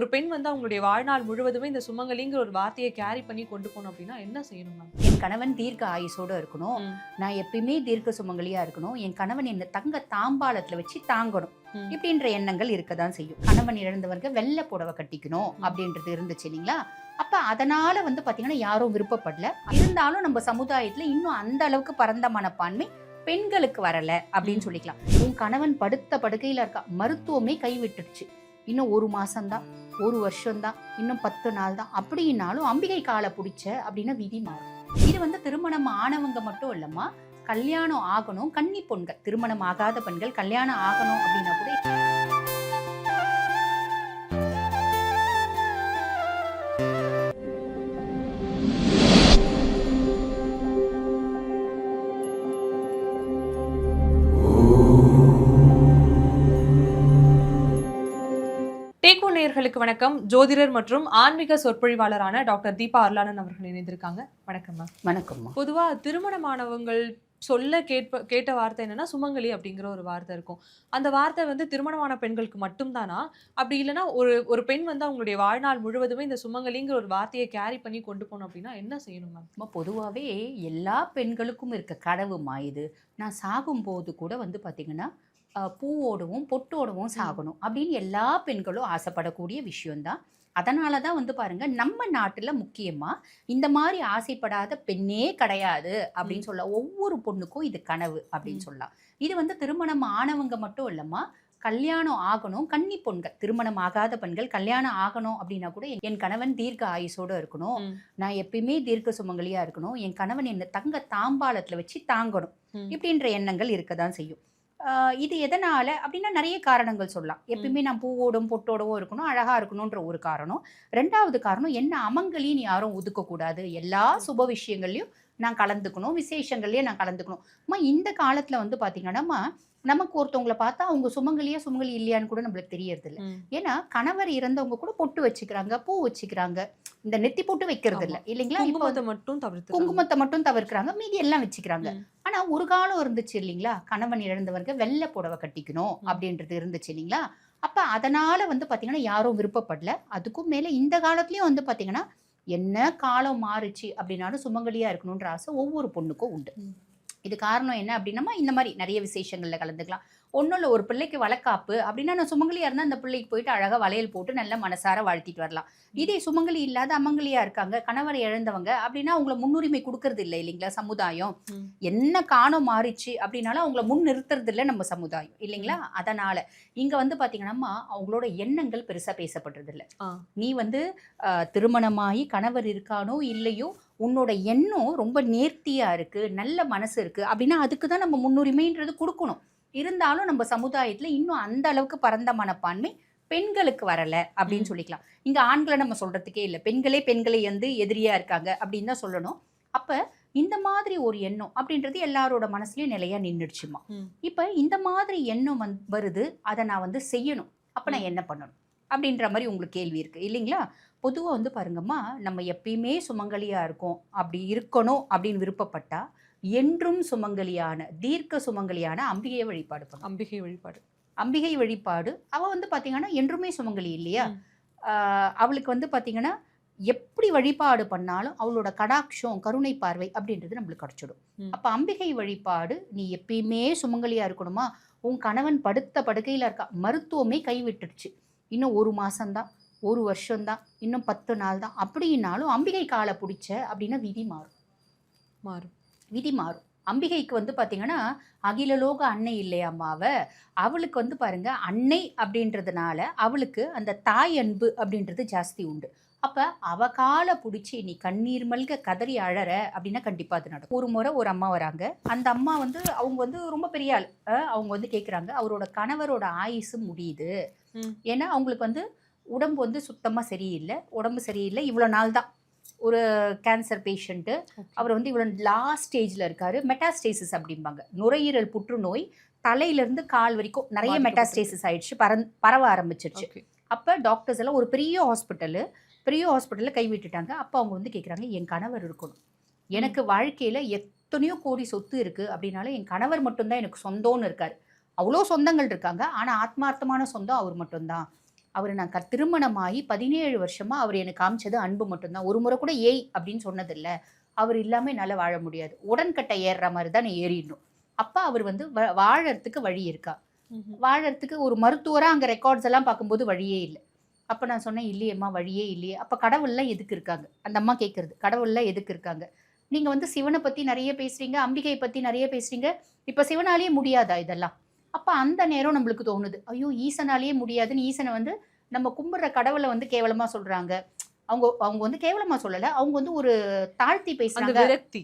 ஒரு பெண் வந்து அவங்களுடைய வாழ்நாள் முழுவதுமே இந்த சுமங்கலிங்கிற ஒரு வார்த்தையை கேரி பண்ணி கொண்டு போகணும் அப்படின்னா என்ன செய்யணும் மேம் என் கணவன் தீர்க்க ஆயுசோட இருக்கணும். நான் எப்பயுமே தீர்க்க சுமங்கலியா இருக்கணும். என் கணவன் என்ன தங்க தாம்பாளத்துல வச்சு தாங்கணும். இப்படின்ற எண்ணங்கள் இருக்கதான் செய்யும். கணவன் இழந்தவர்கள் வெள்ளை புடவை கட்டிக்கணும் அப்படின்றது இருந்துச்சு இல்லைங்களா? அப்ப அதனால வந்து பாத்தீங்கன்னா யாரும் விருப்பப்படல. இருந்தாலும் நம்ம சமுதாயத்துல இன்னும் அந்த அளவுக்கு பரந்த மனப்பான்மை பெண்களுக்கு வரல அப்படின்னு சொல்லிக்கலாம். உன் கணவன் படுத்த படுக்கையில இருக்கா? மருத்துவமே கைவிட்டுடுச்சு. இன்னும் ஒரு மாசம்தான். ஒரு வருஷம்தான் இன்னும் பத்து நாள் தான் அப்படின்னாலும் அம்பிகை காலை பிடிச்ச அப்படின்னா விதி மாறும். இது வந்து திருமணம் ஆனவங்க மட்டும் இல்லம்மா கல்யாணம் ஆகணும். கன்னி பொண்கள் திருமணம் ஆகாத பெண்கள் கல்யாணம் ஆகணும் அப்படின்னா கூட நேயர்களுக்கு வணக்கம். ஜோதிடர் மற்றும் ஆன்மீக சொற்பொழிவாளரான டாக்டர் தீபா அருளானன் அவர்கள் இணைந்திருக்காங்க. வணக்கம் மேம். வணக்கம்மா பொதுவா திருமணமானவங்கள் சொல்ல கேட்ப கேட்ட வார்த்தை என்னன்னா சுமங்கலி அப்படிங்கிற ஒரு வார்த்தை இருக்கும். அந்த வார்த்தை வந்து திருமணமான பெண்களுக்கு மட்டும்தானா? அப்படி இல்லைன்னா ஒரு ஒரு பெண் வந்து அவங்களுடைய வாழ்நாள் முழுவதுமே இந்த சுமங்கலிங்கிற ஒரு வார்த்தையை கேரி பண்ணி கொண்டு போகணும் அப்படின்னா என்ன செய்யணும் மேம்? பொதுவாவே எல்லா பெண்களுக்கும் இருக்க கனவுமா இது. நான் சாகும்போது கூட வந்து பாத்தீங்கன்னா அஹ், பூவோடவும் பொட்டோடவும் சாகணும். அப்படின்னு எல்லா பெண்களும் ஆசைப்படக்கூடிய விஷயம்தான். அதனால தான் வந்து பாருங்க நம்ம நாட்டுல முக்கியமா இந்த மாதிரி ஆசைப்படாத பெண்ணே கிடையாது அப்படின்னு சொல்ல ஒவ்வொரு பொண்ணுக்கும் இது கனவு அப்படின்னு. சொல்லலாம். இது வந்து திருமணம் ஆனவங்க மட்டும் இல்லம்மா கல்யாணம் ஆகணும். கன்னி பொண்கள் திருமணம் ஆகாத பெண்கள் கல்யாணம் ஆகணும் அப்படின்னா கூட என் கணவன் தீர்க்க ஆயுசோட இருக்கணும். நான் எப்பயுமே தீர்க்க சுமங்கலியா இருக்கணும். என் கணவன் என்ன தங்க தாம்பாளத்துல வச்சு தாங்கணும். இப்படின்ற எண்ணங்கள் இருக்கதான் செய்யும். ஆஹ் இது எதனால அப்படின்னா நிறைய காரணங்கள் சொல்லலாம். எப்பயுமே நான் பூவோடும் பொட்டோடவும் இருக்கணும் அழகா இருக்கணும்ன்ற ஒரு காரணம். ரெண்டாவது காரணம் என்ன அமங்கலின்னு யாரும் ஒதுக்கக்கூடாது. எல்லா சுப விஷயங்கள்லயும் நான் கலந்துக்கணும் விசேஷங்கள்லயும் நான் கலந்துக்கணும். அம்மா இந்த காலத்துல வந்து பாத்தீங்கன்னா நமக்கு ஒருத்தவங்களை பார்த்தா அவங்க சுமங்கலியா சுமங்கலி இல்லையான்னு கூட நம்மளுக்கு தெரியறது இல்ல. ஏன்னா கணவர் இறந்தவங்க கூட பொட்டு வச்சுக்கிறாங்க பூ வச்சுக்கிறாங்க. இந்த நெத்தி பொட்டு வைக்கிறது இல்ல இல்லைங்களா? குங்குமத்தை மட்டும் தவிர்த்து குங்குமத்தை மட்டும் தவிர்க்கிறாங்க மீதி எல்லாம் வச்சுக்கிறாங்க. ஆனா ஒரு காலம் இருந்துச்சு இல்லைங்களா? கணவன் இழந்தவர்கள் வெள்ளை புடவை கட்டிக்கணும். அப்படின்றது இருந்துச்சு இல்லைங்களா? அப்ப அதனால வந்து பாத்தீங்கன்னா யாரும் விருப்பப்படல. அதுக்கும் மேல இந்த காலத்துலயும் வந்து பாத்தீங்கன்னா என்ன காலம் மாறுச்சு அப்படின்னாலும் சுமங்கலியா இருக்கணும்ன்ற ஆசை ஒவ்வொரு பொண்ணுக்கும் உண்டு. இது காரணம் என்ன அப்படின்னா இந்த மாதிரி நிறைய விசேஷங்கள்ல கலந்துக்கலாம் ஒன்றும் இல்லை ஒரு பிள்ளைக்கு வளக்காப்பு அப்படின்னா நான் சுமங்கலியா இருந்தால் அந்த பிள்ளைக்கு போயிட்டு அழகா வளையல் போட்டு நல்ல மனசார வாழ்த்திட்டு வரலாம். இதே சுமங்கலி இல்லாத அமங்கலியா இருக்காங்க கணவரை இழந்தவங்க அப்படின்னா அவங்கள முன்னுரிமை கொடுக்கறது இல்லை இல்லைங்களா சமுதாயம். என்ன காலம் மாறிச்சு அப்படின்னாலும் அவங்கள முன் நிறுத்துறது இல்லை நம்ம சமுதாயம் இல்லைங்களா? அதனால இங்க வந்து பாத்தீங்கன்னா அவங்களோட எண்ணங்கள் பெருசா பேசப்படுறது இல்லை. ஆ. நீ வந்து திருமணமாகி கணவர் இருக்கானோ இல்லையோ உன்னோட எண்ணம் ரொம்ப நேர்த்தியா இருக்கு நல்ல மனசு இருக்கு அப்படின்னா அதுக்கு தான் நம்ம முன்னுரிமைன்றது கொடுக்கணும். இருந்தாலும் நம்ம சமுதாயத்துல இன்னும் அந்த அளவுக்கு பரந்த மனப்பான்மை பெண்களுக்கு வரல அப்படின்னு. சொல்லிக்கலாம். இங்க ஆண்களை நம்ம சொல்றதுக்கே இல்லை. பெண்களே பெண்களை வந்து எதிரியா இருக்காங்க அப்படின்னு தான் சொல்லணும். அப்ப இந்த மாதிரி ஒரு எண்ணம் அப்படின்றது எல்லாரோட மனசுலயும் நிலையா நின்றுடுச்சுமா. இப்ப இந்த மாதிரி எண்ணம் வந்து வருது அதை நான் வந்து செய்யணும். அப்ப நான் என்ன பண்ணணும்? அப்படின்ற மாதிரி உங்களுக்கு கேள்வி இருக்கு. இல்லைங்களா? பொதுவா வந்து பாருங்கம்மா நம்ம எப்பயுமே சுமங்கலியா இருக்கோம் அப்படி இருக்கணும் அப்படின்னு விருப்பப்பட்டா என்றும் சுமங்கலியான தீர்க்க சுமங்கலியான அம்பிகையை வழிபாடு அம்பிகை வழிபாடு. அம்பிகை வழிபாடு. அவ வந்து பாத்தீங்கன்னா என்றுமே சுமங்கலி இல்லையா? அவளுக்கு வந்து பாத்தீங்கன்னா எப்படி வழிபாடு பண்ணாலும் அவளோட கடாட்சம் கருணை பார்வை அப்படின்றது நம்மளுக்கு கிடைச்சிடும். அப்ப அம்பிகை வழிபாடு நீ எப்பயுமே சுமங்கலியா இருக்கணுமா? உன் கணவன் படுத்த படுக்கையில இருக்கா? மருத்துவமே கைவிட்டுடுச்சு. இன்னும் ஒரு மாசம்தான் ஒரு வருஷம்தான் இன்னும் பத்து நாள் தான் அப்படின்னாலும் அம்பிகை காலை பிடிச்ச அப்படின்னா விதி மாறும். மாறும். விதி மாறும். அம்பிகைக்கு வந்து பாத்தீங்கன்னா அகிலலோக அன்னை இல்லையாம்மாவ அவளுக்கு வந்து பாருங்க அன்னை அப்படின்றதுனால அவளுக்கு அந்த தாய் அன்பு அப்படின்றது ஜாஸ்தி உண்டு. அப்ப அவ காலை பிடிச்சி நீ கண்ணீர் மல்க கதறி அழற அப்படின்னா கண்டிப்பா அது நடக்கும். ஒரு முறை ஒரு அம்மா வராங்க. அந்த அம்மா வந்து அவங்க வந்து ரொம்ப பெரிய ஆள். அவங்க வந்து கேக்குறாங்க அவரோட கணவரோட ஆயுசு முடியுது. ஏன்னா அவங்களுக்கு வந்து உடம்பு வந்து சுத்தமா சரியில்லை. உடம்பு சரியில்லை. இவ்வளவு நாள் தான் ஒரு கேன்சர் பேஷண்ட்டு அவர் வந்து இவ்வளோ லாஸ்ட் ஸ்டேஜில் இருக்காரு. மெட்டாஸ்டேசிஸ் அப்படிம்பாங்க. நுரையீரல் புற்றுநோய் தலையிலேருந்து கால் வரைக்கும் நிறைய. மெட்டாஸ்டேசிஸ் ஆயிடுச்சு. பரந் பரவ ஆரம்பிச்சிருச்சு. அப்போ டாக்டர்ஸ் எல்லாம் ஒரு பெரிய ஹாஸ்பிட்டலு பெரிய ஹாஸ்பிட்டலில் கைவிட்டுட்டாங்க அப்போ அவங்க வந்து கேட்குறாங்க என் கணவர் இருக்கணும். எனக்கு வாழ்க்கையில் எத்தனையோ கோடி சொத்து இருக்குது அப்படின்னாலும் என் கணவர் மட்டும்தான் எனக்கு சொந்தம்னு இருக்காரு. அவ்வளோ சொந்தங்கள் இருக்காங்க. ஆனால் ஆத்மார்த்தமான சொந்தம் அவர் மட்டும்தான். அவர் நான் க திருமணமாகி பதினேழு வருஷமா அவர் எனக்கு காமிச்சது அன்பு மட்டும்தான். ஒரு முறை கூட ஏய் அப்படின்னு சொன்னதில்ல. அவர் இல்லாமல் என்னால் வாழ முடியாது. உடன்கட்டை ஏறுற மாதிரி தான் நான் ஏறிடணும். அப்போ அவர் வந்து வ- வாழறதுக்கு வழி இருக்கா? வாழறதுக்கு ஒரு மருத்துவராக அங்கே ரெக்கார்ட்ஸ் எல்லாம் பார்க்கும்போது வழியே இல்லை. அப்போ நான் சொன்னேன் இல்லையேம்மா வழியே இல்லையே. அப்போ கடவுள்லாம் எதுக்கு இருக்காங்க? அந்த அம்மா கேட்குறது கடவுள்லாம் எதுக்கு இருக்காங்க? நீங்கள் வந்து சிவனை பற்றி நிறைய பேசுகிறீங்க அம்பிகையை பற்றி நிறைய பேசுகிறீங்க இப்போ சிவனாலேயே முடியாதா இதெல்லாம்? அப்போ அந்த நேரம் நம்மளுக்கு தோணுது. ஐயோ ஈசனாலேயே முடியாதுன்னு ஈசனை வந்து நம்ம கும்பிட்ற கடவுளை வந்து கேவலமாக சொல்கிறாங்க அவங்க அவங்க வந்து கேவலமாக சொல்லலை. அவங்க வந்து ஒரு தாழ்த்தி பேசுகிறாங்க விரக்தி.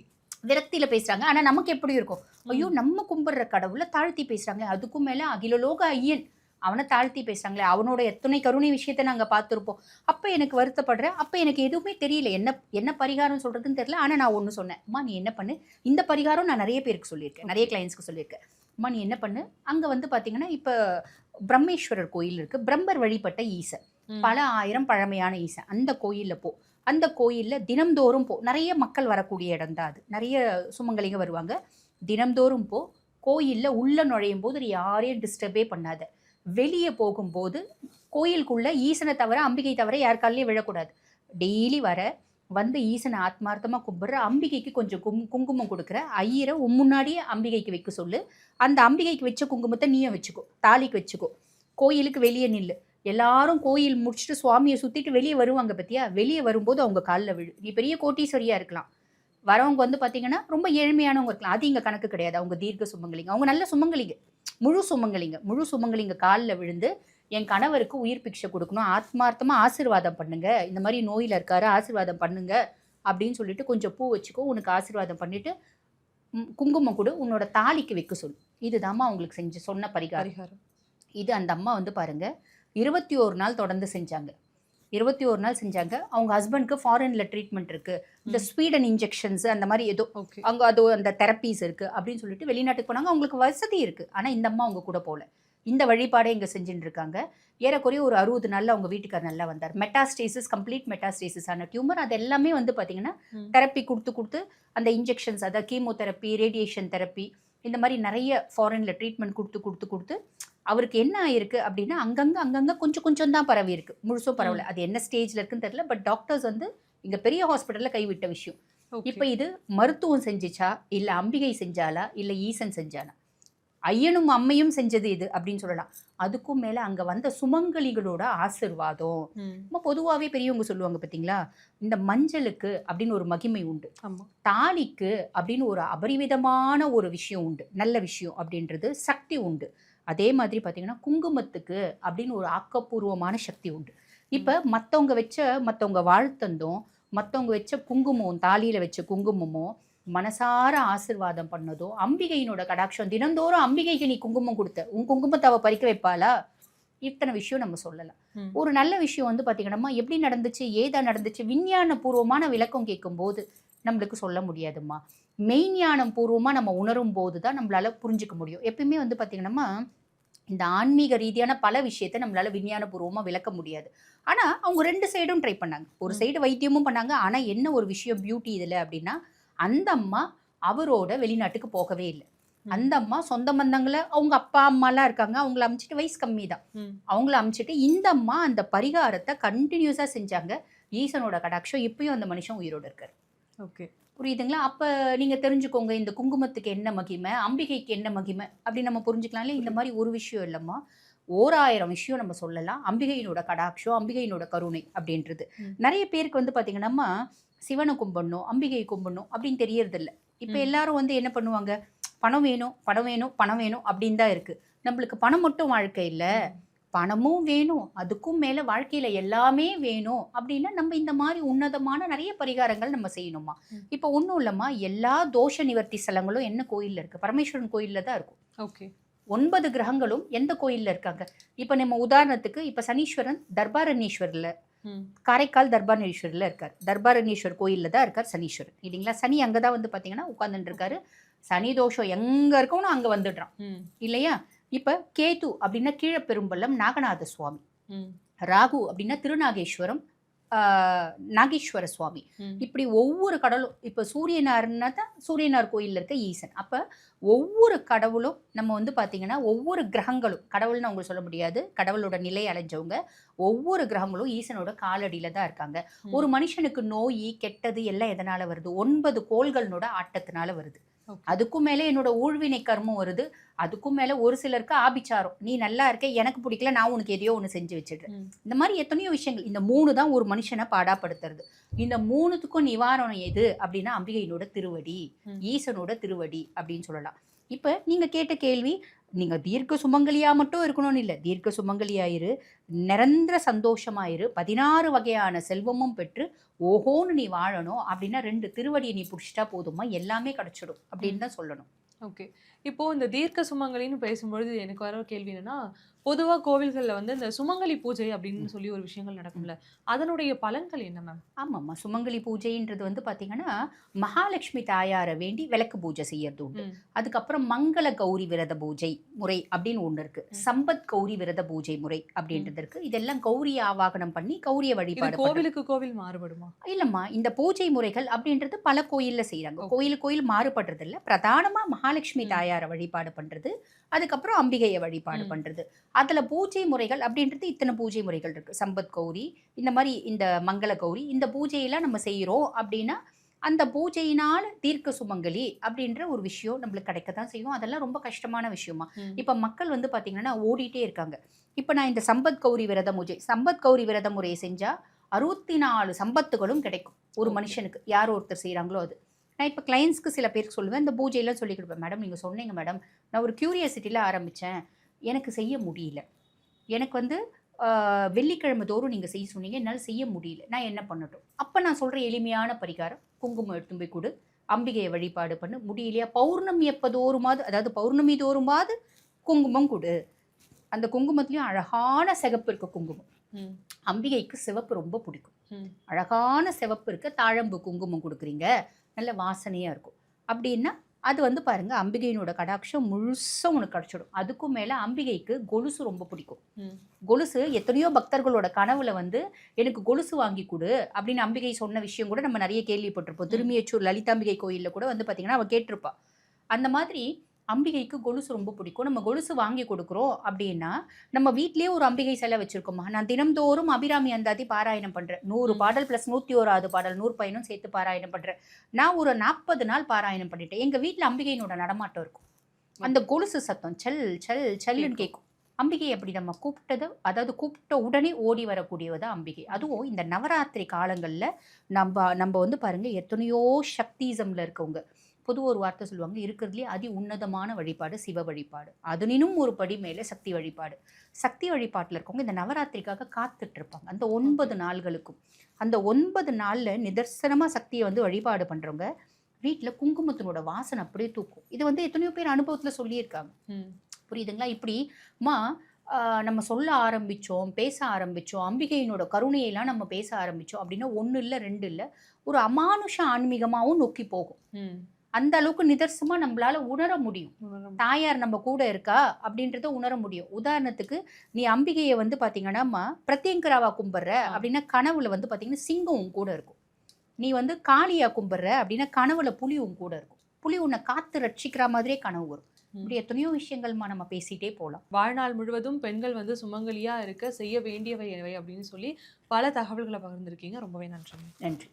விரக்தியில பேசுறாங்க. ஆனா நமக்கு எப்படி இருக்கும்? ஐயோ நம்ம கும்பிடுற கடவுளை தாழ்த்தி பேசுறாங்க அதுக்கும் மேல அகிலலோக ஐயன். அவனை தாழ்த்தி பேசுறாங்களே அவனோட எத்தனை கருணை விஷயத்தை நாங்க பார்த்துருப்போம். அப்ப எனக்கு வருத்தப்படுறேன். அப்ப எனக்கு எதுவுமே தெரியல. என்ன என்ன பரிகாரம் சொல்றதுன்னு தெரியல. ஆனா நான் ஒண்ணு சொன்னேன். அம்மா நீ என்ன பண்ணு? இந்த பரிகாரம் நான் நிறைய பேருக்கு சொல்லியிருக்கேன். நிறைய கிளைண்ட்ஸ்க்கு சொல்லியிருக்கேன். அம்மா நீ என்ன பண்ணு? அங்க வந்து பாத்தீங்கன்னா இப்ப பிரம்மேஸ்வரர் கோயில் இருக்கு. பிரம்மர் வழிபட்ட ஈசன். ம். பல ஆயிரம் பழமையான ஈசன். அந்த கோயில்ல போ. அந்த கோயில்ல தினம்தோறும் போ. நிறைய மக்கள் வரக்கூடிய இடம் தான் அது. நிறைய சுமங்கலிங்க வருவாங்க. தினம்தோறும் போ. கோயில்ல உள்ள நுழையும் போது யாரையும் டிஸ்டர்பே பண்ணாத. வெளியே போகும்போது கோயிலுக்குள்ள ஈசனை தவிர அம்பிகை தவிர யார் காலையும் விழக்கூடாது. டெய்லி வர வந்து ஈசனை ஆத்மார்த்தமாக கும்பிட்ற அம்பிகைக்கு கொஞ்சம் கும் குங்குமம் கொடுக்குற ஐயரை உன் முன்னாடியே அம்பிகைக்கு வைக்க சொல்லு. அந்த அம்பிகைக்கு வச்ச குங்குமத்தை நீயும் வச்சுக்கோ தாலிக்கு வச்சுக்கோ. கோயிலுக்கு வெளியே நில்லு. எல்லாரும் கோயில் முடிச்சுட்டு சுவாமியை சுற்றிட்டு வெளியே வருவாங்க பற்றியா வெளியே வரும்போது அவங்க காலில் விழு. நீ பெரிய கோட்டீஸ்வரியாக இருக்கலாம். வரவங்க வந்து பார்த்தீங்கன்னா ரொம்ப ஏழ்மையானவங்க இருக்கலாம். அது இங்கே கணக்கு கிடையாது. அவங்க தீர்க்க சுமங்கலிங்க. அவங்க நல்ல சுமங்கலிங்க. முழு சுமங்கலிங்க. முழு சுமங்கலிங்க காலில் விழுந்து என் கணவருக்கு உயிர் பிக்ஷை கொடுக்கணும். ஆத்மார்த்தமா ஆசீர்வாதம் பண்ணுங்க. இந்த மாதிரி நோயில இருக்காரு ஆசீர்வாதம் பண்ணுங்க அப்படின்னு சொல்லிட்டு கொஞ்சம் பூ வச்சுக்கோ உனக்கு ஆசீர்வாதம் பண்ணிட்டு குங்குமம் கொடு உன்னோட தாலிக்கு வைக்க சொல்லு. இதுதாம்மா அவங்களுக்கு செஞ்சு சொன்ன பரிகாரம். இது அந்த அம்மா வந்து பாருங்க இருபத்தி ஒரு நாள் தொடர்ந்து செஞ்சாங்க. இருபத்தி ஒரு நாள் செஞ்சாங்க. அவங்க ஹஸ்பண்ட்க்கு ஃபாரின்ல ட்ரீட்மெண்ட் இருக்கு. இந்த. ஸ்வீடன் இன்ஜெக்ஷன்ஸ் அந்த மாதிரி ஏதோ அங்க அது அந்த தெரப்பீஸ் இருக்கு அப்படின்னு சொல்லிட்டு வெளிநாட்டுக்கு போனாங்க. அவங்களுக்கு வசதி இருக்கு. ஆனா இந்த அம்மா அவங்க கூட போல. இந்த வழிபாடே இங்க செஞ்சுட்டு இருக்காங்க ஏறக்குறைய ஒரு அறுபது நாள்ல அவங்க வீட்டுக்கார் நல்லா வந்தார். மெட்டாஸ்டேசிஸ் கம்ப்ளீட் மெட்டாஸ்டேசிஸ் ஆன டியூமர் அது எல்லாமே வந்து பாத்தீங்கன்னா ம். தெரப்பி கொடுத்து கொடுத்து அந்த இன்ஜெக்ஷன்ஸ் அதாவது கீமோதெரப்பி ரேடியேஷன் தெரப்பி இந்த மாதிரி நிறைய ஃபாரின்ல ட்ரீட்மெண்ட் கொடுத்து கொடுத்து கொடுத்து அவருக்கு என்ன ஆயிருக்கு அப்படின்னா அங்கங்க அங்கங்க கொஞ்சம் கொஞ்சம் தான் பரவி இருக்கு. முழுசும் பரவல. அது என்ன ஸ்டேஜ்ல இருக்குன்னு தெரியல. பட் டாக்டர்ஸ் வந்து இங்க பெரிய ஹாஸ்பிட்டல்ல கைவிட்ட விஷயம். இப்போ இது மருத்துவம் செஞ்சுச்சா? இல்ல அம்பிகை செஞ்சாலா? இல்ல ஈசன் செஞ்சானா ஐயனும் அம்மையும் செஞ்சது இது அப்படின்னு சொல்லலாம். அதுக்கும் மேல அங்க வந்த சுமங்கலிகளோட ஆசிர்வாதம். நம்ம பொதுவாகவே பெரியவங்க சொல்லுவாங்க பார்த்தீங்களா இந்த மஞ்சளுக்கு அப்படின்னு ஒரு மகிமை உண்டு. தாலிக்கு அப்படின்னு ஒரு அபரிவிதமான ஒரு விஷயம் உண்டு. நல்ல விஷயம் அப்படின்றது சக்தி உண்டு. அதே மாதிரி பார்த்தீங்கன்னா குங்குமத்துக்கு அப்படின்னு ஒரு ஆக்கப்பூர்வமான சக்தி உண்டு. இப்போ மற்றவங்க வச்ச மற்றவங்க வாழ்த்தந்தும் மற்றவங்க வச்ச குங்குமம் தாலியில் வச்ச குங்குமமோ மனசார ஆசிர்வாதம் பண்ணதோ அம்பிகையினோட கடாட்சம் தினந்தோறும் அம்பிகைக்கு நீ குங்குமம் கொடுத்த உன் குங்குமத்தை பறிக்க வைப்பாளா? இத்தனை விஷயம் நம்ம சொல்லலாம். ஒரு நல்ல விஷயம் வந்து பார்த்தீங்கன்னா எப்படி நடந்துச்சு ஏதா நடந்துச்சு விஞ்ஞான பூர்வமான விளக்கம் கேட்கும்போது நம்மளுக்கு சொல்ல முடியாதும்மா. மெய்ஞானம் பூர்வமாக நம்ம உணரும் போது தான் நம்மளால புரிஞ்சுக்க முடியும். எப்பயுமே வந்து பார்த்தீங்கன்னா இந்த ஆன்மீக ரீதியான பல விஷயத்தை நம்மளால விஞ்ஞான பூர்வமாக விளக்க முடியாது. ஆனால் அவங்க ரெண்டு சைடும் ட்ரை பண்ணாங்க. ஒரு. சைடு வைத்தியமும் பண்ணாங்க. ஆனால் என்ன ஒரு விஷயம் பியூட்டி இதில் அப்படின்னா அந்த அம்மா அவரோட வெளிநாட்டுக்கு போகவே இல்லை. அந்த அம்மா சொந்த பந்தங்களை அவங்க அப்பா அம்மாலாம் இருக்காங்க. அவங்கள அமிச்சிட்டு வயசு கம்மி தான். அவங்கள அமிச்சிட்டு இந்த அம்மா அந்த பரிகாரத்தை கண்டினியூஸாக செஞ்சாங்க. ஈசனோட கடாட்சம் இப்பயும் அந்த மனுஷன் உயிரோட இருக்காரு. ஓகே. புரியுதுங்களா? அப்போ நீங்கள் தெரிஞ்சுக்கோங்க இந்த குங்குமத்துக்கு என்ன மகிமை அம்பிகைக்கு என்ன மகிமை அப்படின்னு நம்ம புரிஞ்சுக்கலாம் இல்லையா? இந்த மாதிரி ஒரு விஷயம் இல்லைம்மா. ஓராயிரம் விஷயம் நம்ம சொல்லலாம். அம்பிகையினோட கடாட்சம் அம்பிகையினோட கருணை அப்படின்றது. நிறைய பேருக்கு வந்து பார்த்தீங்கன்னா சிவனை கும்பிடணும் அம்பிகை கும்பிடணும் அப்படின்னு தெரியறதில்ல. இப்போ. எல்லாரும் வந்து என்ன பண்ணுவாங்க? பணம் வேணும் பணம் வேணும் பணம் வேணும் அப்படின்னு தான் இருக்கு. நம்மளுக்கு பணம் மட்டும் வாழ்க்கை இல்லை. பணமும் வேணும் அதுக்கும் மேல வாழ்க்கையில எல்லாமே வேணும் அப்படின்னா நம்ம இந்த மாதிரி உன்னதமான நிறைய பரிகாரங்கள் நம்ம செய்யணுமா. இப்போ ஒன்றும் இல்லைம்மா எல்லா தோஷ நிவர்த்தி ஸ்தலங்களும் என்ன கோயில்ல இருக்கு? பரமேஸ்வரன் கோயில்ல தான் இருக்கும். ஓகே. ஒன்பது கிரகங்களும் எந்த கோயில்ல இருக்காங்க? இப்போ நம்ம உதாரணத்துக்கு இப்போ சனீஸ்வரன் தர்பாரண்யேஸ்வரில். காரைக்கால் தர்பாரண்யேஸ்வரில் இருக்கார். தர்பாரண்யேஸ்வர் கோயில்ல தான் இருக்கார் சனீஸ்வரன் இல்லைங்களா? சனி அங்கே தான் வந்து பார்த்தீங்கன்னா உட்கார்ந்துட்டு இருக்காரு. சனி தோஷம் எங்க இருக்கணும் அங்க வந்துடுறான். இல்லையா? இப்ப கேது அப்படின்னா கீழப்பெரும்பள்ளம் நாகநாத சுவாமி. ம். ராகு அப்படின்னா திருநாகேஸ்வரம். நாகேஸ்வர சுவாமி. இப்படி ஒவ்வொரு கடவுளும் இப்போ சூரியனார்னா தான் சூரியனார் கோயிலில் இருக்க ஈசன் அப்போ ஒவ்வொரு கடவுளும் நம்ம வந்து பார்த்தீங்கன்னா ஒவ்வொரு கிரகங்களும் கடவுள்னு அவங்க சொல்ல முடியாது கடவுளோட நிலை அடைஞ்சவங்க ஒவ்வொரு கிரகங்களும் ஈசனோட காலடியில தான் இருக்காங்க. ஒரு மனுஷனுக்கு நோய் கெட்டது எல்லாம் எதனால வருது ஒன்பது கோள்களோட ஆட்டத்தினால வருது. அதுக்கும் மேலே என்னோட ஊழ்வினை கர்மம் வருது அதுக்கும் மேலே ஒரு சிலருக்கு ஆபிச்சாரம். நீ நல்லா இருக்க எனக்கு பிடிக்கல நான் உனக்கு எதையோ ஒன்று செஞ்சு வச்சிடுறேன். இந்த மாதிரி எத்தனையோ விஷயங்கள். இந்த மூணு தான் ஒரு மனுஷனை பாடாப்படுத்துறது. இந்த மூணுத்துக்கும் நிவாரணம் எது? அப்படின்னா அம்பிகையினோட திருவடி. ஈசனோட திருவடி அப்படின்னு சொல்லலாம். இப்போ நீங்கள் கேட்ட கேள்வி நீங்கள் தீர்க்க சுமங்கலியா மட்டும் இருக்கணும்னு இல்லை. தீர்க்க சுமங்கலியாயிரு நிரந்தர சந்தோஷமாயிரு பதினாறு வகையான செல்வமும் பெற்று ஓஹோன்னு நீ வாழணும். அப்படின்னா ரெண்டு திருவடியை நீ பிடிச்சிட்டா போதுமா எல்லாமே கிடைச்சிடும். அப்படின்னு தான் சொல்லணும். ஓகே இப்போ இந்த தீர்க்க சுமங்கலின்னு பேசும்பொழுது எனக்கு வர ஒரு கேள்வி என்னன்னா பொதுவா கோவில்கள்ல வந்து இந்த சுமங்கலி பூஜை அப்படின்னு சொல்லி ஒரு விஷயங்கள் நடக்கும்ல. அதனுடைய பலன்கள் என்ன மேம்? ஆமாம்மா. சுமங்கலி பூஜைன்றது வந்து பார்த்தீங்கன்னா மகாலட்சுமி தாயாரை வேண்டி விளக்கு பூஜை செய்யறது உண்டு. அதுக்கப்புறம் மங்கள கௌரி விரத பூஜை முறை அப்படின்னு ஒன்று இருக்கு. சம்பத் கௌரி விரத பூஜை முறை அப்படின்றது இருக்கு. இதெல்லாம் கௌரிய ஆவாகனம் பண்ணி கௌரிய வழிபாடு. கோவிலுக்கு கோவில் மாறுபடுமா? இல்லம்மா. இந்த பூஜை முறைகள் அப்படின்றது பல கோயில்ல செய்றாங்க. Okay. கோயில் கோயில் மாறுபடுறது இல்ல பிரதானமா மகாலட்சுமி. தாயாரை வழிபாடு பண்றது. அதுக்கப்புறம் அம்பிகையை வழிபாடு ம். அதுல பூஜை முறைகள் அப்படின்றது இத்தனை பூஜை முறைகள் இருக்கு. சம்பத் கௌரி இந்த மாதிரி இந்த மங்கள கௌரி இந்த பூஜையெல்லாம் நம்ம செய்றோம் அப்படின்னா அந்த பூஜையினால தீர்க்க சுமங்கலி அப்படின்ற ஒரு விஷயம் நம்மளுக்கு கிடைக்க தான் செய்யும். அதெல்லாம் ரொம்ப கஷ்டமான விஷயமா. இப்போ மக்கள் வந்து பார்த்தீங்கன்னா ஓடிட்டே இருக்காங்க. இப்போ நான் இந்த சம்பத் கௌரி விரத பூஜை சம்பத் கௌரி விரத முறையை செஞ்சா அறுபத்தி நாலு சம்பத்துகளும் கிடைக்கும் ஒரு. மனுஷனுக்கு. யார் ஒருத்தர் செய்கிறாங்களோ அது. நான் இப்போ கிளைண்ட்ஸ்க்கு சில பேருக்கு சொல்லுவேன் இந்த பூஜையெல்லாம் சொல்லி கொடுப்பேன். மேடம் நீங்கள் சொன்னீங்க மேடம் நான் ஒரு க்யூரியாசிட்டியில் ஆரம்பித்தேன் எனக்கு செய்ய முடியல. எனக்கு வந்து வெள்ளிக்கிழமை தோறும் நீங்கள் செய்ய சொன்னீங்க என்னால் செய்ய முடியல. நான் என்ன பண்ணட்டும்? அப்போ நான் சொல்கிற எளிமையான பரிகாரம் குங்குமம் எடுத்து போய் கொடு. அம்பிகையை வழிபாடு பண்ணு. முடியலையா? பௌர்ணமி எப்போ தோறுமாவது அதாவது பௌர்ணமி தோறுமாவது குங்குமம் கொடு. அந்த குங்குமத்துலேயும் அழகான சிகப்பு இருக்க குங்குமம். அம்பிகைக்கு சிவப்பு ரொம்ப பிடிக்கும். அழகான சிவப்பு இருக்க. தாழம்பு குங்குமம் கொடுக்குறீங்க. நல்ல வாசனையாக இருக்கும். அப்படின்னா அது வந்து பாருங்க அம்பிகையினோட கடாட்சம் முழுசும் உனக்கு கிடச்சிடும் அதுக்கும் மேலே அம்பிகைக்கு கொலுசு ரொம்ப பிடிக்கும். கொலுசு எத்தனையோ பக்தர்களோட கனவுல வந்து எனக்கு கொலுசு வாங்கி கொடு அப்படின்னு அம்பிகை சொன்ன விஷயம் கூட நம்ம நிறைய கேள்விப்பட்டிருப்போம். திருமியச்சூர் லலிதாம்பிகை கோயிலில் கூட வந்து பார்த்தீங்கன்னா அவ கேட்டிருப்பா அந்த மாதிரி அம்பிகைக்கு கொலுசு ரொம்ப பிடிக்கும். நம்ம கொலுசு வாங்கி கொடுக்குறோம் அப்படின்னா நம்ம வீட்லயே ஒரு அம்பிகை சிலை வச்சிருக்கோமா? நான் தினம்தோறும் அபிராமி அந்தாதி பாராயணம் பண்றேன். நூறு. பாடல் பிளஸ் நூத்தி ஓராவது பாடல் நூறு பயனும் சேர்த்து பாராயணம் பண்றேன். நான் ஒரு நாற்பது நாள் பாராயணம் பண்ணிட்டேன். எங்க வீட்ல அம்பிகையினோட நடமாட்டம் இருக்கும். அந்த கொலுசு சத்தம் செல் செல் செல்லுன்னு கேட்கும். அம்பிகை அப்படி நம்ம கூப்பிட்டது? அதாவது கூப்பிட்ட உடனே ஓடி வரக்கூடியவதான் அம்பிகை. அதுவும் இந்த நவராத்திரி காலங்களில் நம்ம நம்ம வந்து பாருங்க எத்தனையோ சக்திசம்ல இருக்கவங்க. பொதுவாக ஒரு வார்த்தை சொல்லுவாங்க இருக்கிறதுலே அதி உன்னதமான வழிபாடு சிவ வழிபாடு. அதனினும் ஒரு படி மேலே சக்தி வழிபாடு. சக்தி வழிபாட்டில் இருக்கவங்க இந்த நவராத்திரிக்காக காத்துட்டு இருப்பாங்க. அந்த ஒன்பது நாள்களுக்கும். அந்த ஒன்பது நாளில் நிதர்சனமாக சக்தியை வந்து வழிபாடு பண்ணுறவங்க வீட்டில் குங்குமத்தினோட வாசனை அப்படியே தூக்கும். இது வந்து எத்தனையோ பேர் அனுபவத்தில் சொல்லியிருக்காங்க. ம். புரியுதுங்களா? இப்படி மா ஆஹ், நம்ம சொல்ல ஆரம்பித்தோம் பேச ஆரம்பித்தோம் அம்பிகையினோட கருணையெல்லாம் நம்ம பேச ஆரம்பித்தோம் அப்படின்னா ஒன்று இல்லை ரெண்டு இல்லை ஒரு அமானுஷ ஆன்மீகமாகவும் நோக்கி போகும். அந்த அளவுக்கு நிதர்சனமாக நம்மளால உணர முடியும். தாயார் நம்ம கூட இருக்கா? அப்படின்றத உணர முடியும். உதாரணத்துக்கு நீ அம்பிகையை வந்து பார்த்தீங்கன்னா பிரத்யங்கராவா கும்பிட்ற. அப்படின்னா கனவுல வந்து பார்த்தீங்கன்னா சிங்கம் கூட இருக்கும். நீ வந்து காளியா கும்பிட்ற அப்படின்னா கனவுல புலி உன் கூட இருக்கும். புலி உன்னை காத்து ரட்சிக்கிற மாதிரியே கனவு வரும். இப்படி எத்தனையோ விஷயங்கள்மா நம்ம பேசிட்டே போகலாம் வாழ்நாள் முழுவதும் பெண்கள் வந்து சுமங்கலியா இருக்க செய்ய வேண்டியவை எவை அப்படின்னு சொல்லி பல தகவல்களை பகிர்ந்திருக்கீங்க. ரொம்பவே நன்றி நன்றி.